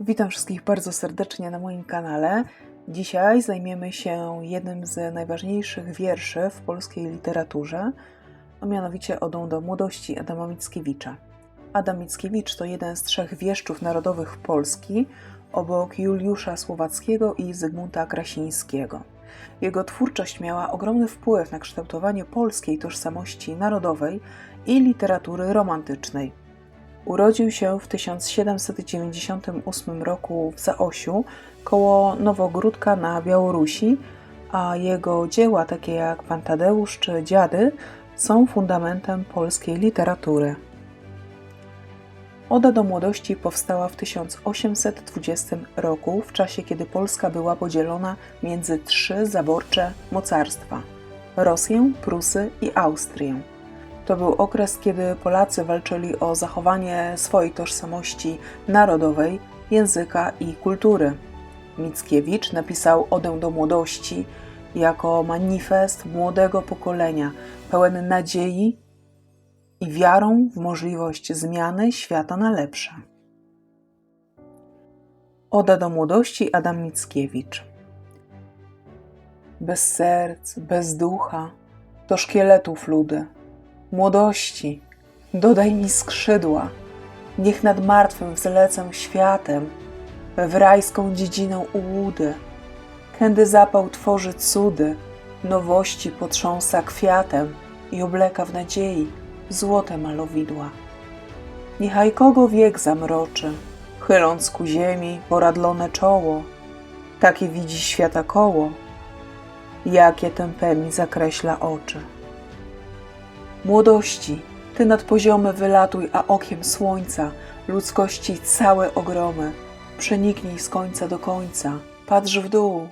Witam wszystkich bardzo serdecznie na moim kanale. Dzisiaj zajmiemy się jednym z najważniejszych wierszy w polskiej literaturze, a mianowicie Odą do młodości Adama Mickiewicza. Adam Mickiewicz to jeden z trzech wieszczów narodowych Polski, obok Juliusza Słowackiego i Zygmunta Krasińskiego. Jego twórczość miała ogromny wpływ na kształtowanie polskiej tożsamości narodowej i literatury romantycznej. Urodził się w 1798 roku w Zaosiu koło Nowogródka na Białorusi, a jego dzieła, takie jak Pan Tadeusz czy Dziady, są fundamentem polskiej literatury. Oda do młodości powstała w 1820 roku, w czasie kiedy Polska była podzielona między trzy zaborcze mocarstwa Rosję, Prusy i Austrię. To był okres, kiedy Polacy walczyli o zachowanie swojej tożsamości narodowej, języka i kultury. Mickiewicz napisał Odę do młodości jako manifest młodego pokolenia, pełen nadziei i wiarą w możliwość zmiany świata na lepsze. Oda do młodości Adam Mickiewicz. Bez serc, bez ducha, do szkieletów ludy młodości, dodaj mi skrzydła, niech nad martwym wzlecę światem, w rajską dziedzinę ułudy, kędy zapał tworzy cudy, nowości potrząsa kwiatem i obleka w nadziei złote malowidła. Niechaj kogo wiek zamroczy, chyląc ku ziemi poradlone czoło, takie widzi świata koło, jakie tempemi zakreśla oczy. Młodości, ty nad poziomy wylatuj, a okiem słońca, ludzkości całe ogromy, przeniknij z końca do końca, patrz w dół.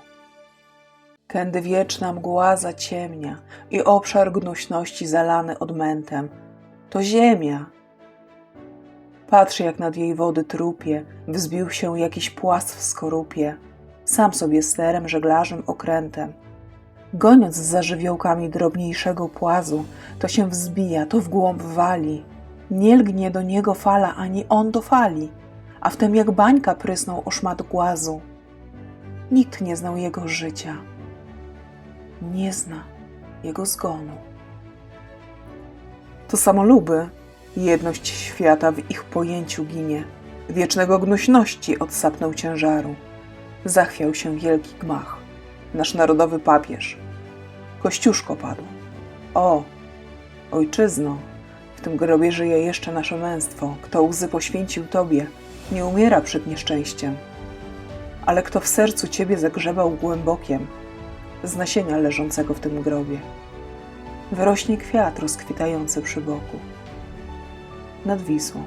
Kędy wieczna mgła zaciemnia i obszar gnuśności zalany odmętem. To ziemia. Patrz, jak nad jej wody trupie, wzbił się jakiś płas w skorupie, sam sobie sterem, żeglarzem, okrętem – Goniąc za żywiołkami drobniejszego płazu, to się wzbija, to w głąb wali. Nie lgnie do niego fala, ani on do fali, a wtem jak bańka prysnął o szmat głazu. Nikt nie znał jego życia, nie zna jego zgonu. To samoluby, jedność świata w ich pojęciu ginie, wiecznego gnuśności odsapnął ciężaru. Zachwiał się wielki gmach, nasz narodowy papież, Kościuszko padł. O, ojczyzno, w tym grobie żyje jeszcze nasze męstwo. Kto łzy poświęcił Tobie, nie umiera przed nieszczęściem. Ale kto w sercu Ciebie zagrzebał głębokiem, z nasienia leżącego w tym grobie, wyrośnie kwiat rozkwitający przy boku. Nad Wisłą,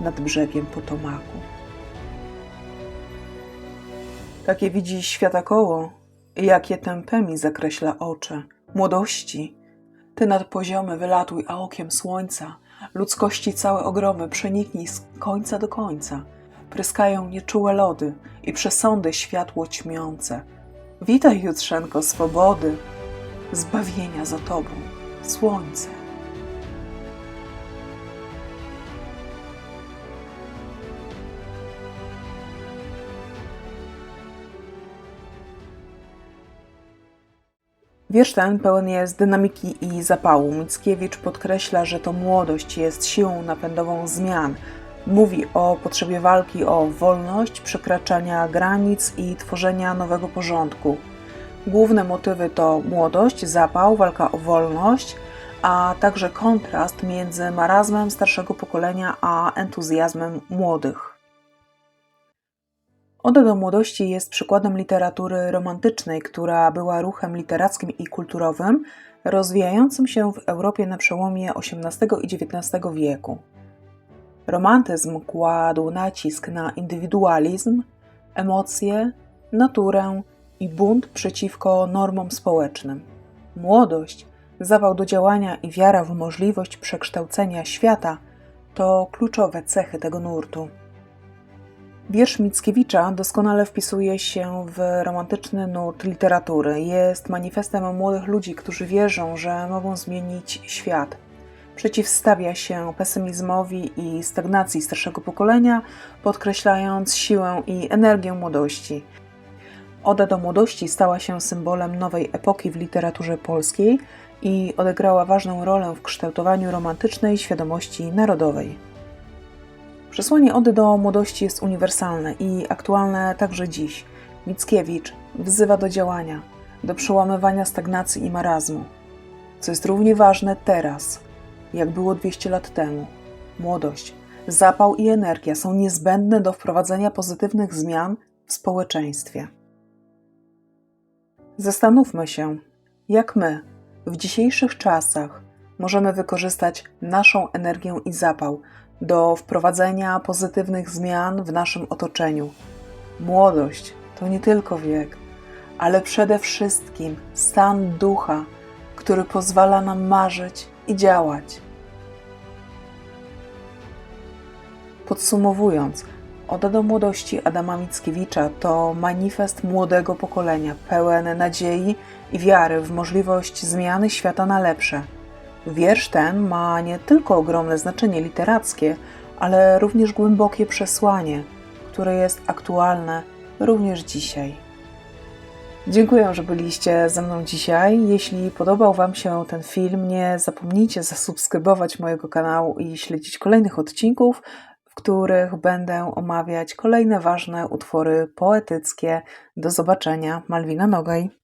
nad brzegiem Potomaku. Takie widzi świata koło, Jakie tempemi zakreśla oczy, młodości. Ty nad poziomy wylatuj, a okiem słońca, ludzkości całe ogromy przeniknij z końca do końca. Pryskają nieczułe lody i przesądy światło ćmiące. Witaj, jutrzenko swobody, zbawienia za tobą, słońce. Wiersz ten pełen jest dynamiki i zapału. Mickiewicz podkreśla, że to młodość jest siłą napędową zmian. Mówi o potrzebie walki o wolność, przekraczania granic i tworzenia nowego porządku. Główne motywy to młodość, zapał, walka o wolność, a także kontrast między marazmem starszego pokolenia a entuzjazmem młodych. Oda do młodości jest przykładem literatury romantycznej, która była ruchem literackim i kulturowym rozwijającym się w Europie na przełomie XVIII i XIX wieku. Romantyzm kładł nacisk na indywidualizm, emocje, naturę i bunt przeciwko normom społecznym. Młodość, zawał do działania i wiara w możliwość przekształcenia świata to kluczowe cechy tego nurtu. Wiersz Mickiewicza doskonale wpisuje się w romantyczny nurt literatury. Jest manifestem młodych ludzi, którzy wierzą, że mogą zmienić świat. Przeciwstawia się pesymizmowi i stagnacji starszego pokolenia, podkreślając siłę i energię młodości. Oda do młodości stała się symbolem nowej epoki w literaturze polskiej i odegrała ważną rolę w kształtowaniu romantycznej świadomości narodowej. Przesłanie Ody do młodości jest uniwersalne i aktualne także dziś. Mickiewicz wzywa do działania, do przełamywania stagnacji i marazmu, co jest równie ważne teraz, jak było 200 lat temu. Młodość, zapał i energia są niezbędne do wprowadzenia pozytywnych zmian w społeczeństwie. Zastanówmy się, jak my w dzisiejszych czasach możemy wykorzystać naszą energię i zapał do wprowadzenia pozytywnych zmian w naszym otoczeniu. Młodość to nie tylko wiek, ale przede wszystkim stan ducha, który pozwala nam marzyć i działać. Podsumowując, Oda do młodości Adama Mickiewicza to manifest młodego pokolenia, pełen nadziei i wiary w możliwość zmiany świata na lepsze. Wiersz ten ma nie tylko ogromne znaczenie literackie, ale również głębokie przesłanie, które jest aktualne również dzisiaj. Dziękuję, że byliście ze mną dzisiaj. Jeśli podobał Wam się ten film, nie zapomnijcie zasubskrybować mojego kanału i śledzić kolejnych odcinków, w których będę omawiać kolejne ważne utwory poetyckie. Do zobaczenia, Malwina Nogaj.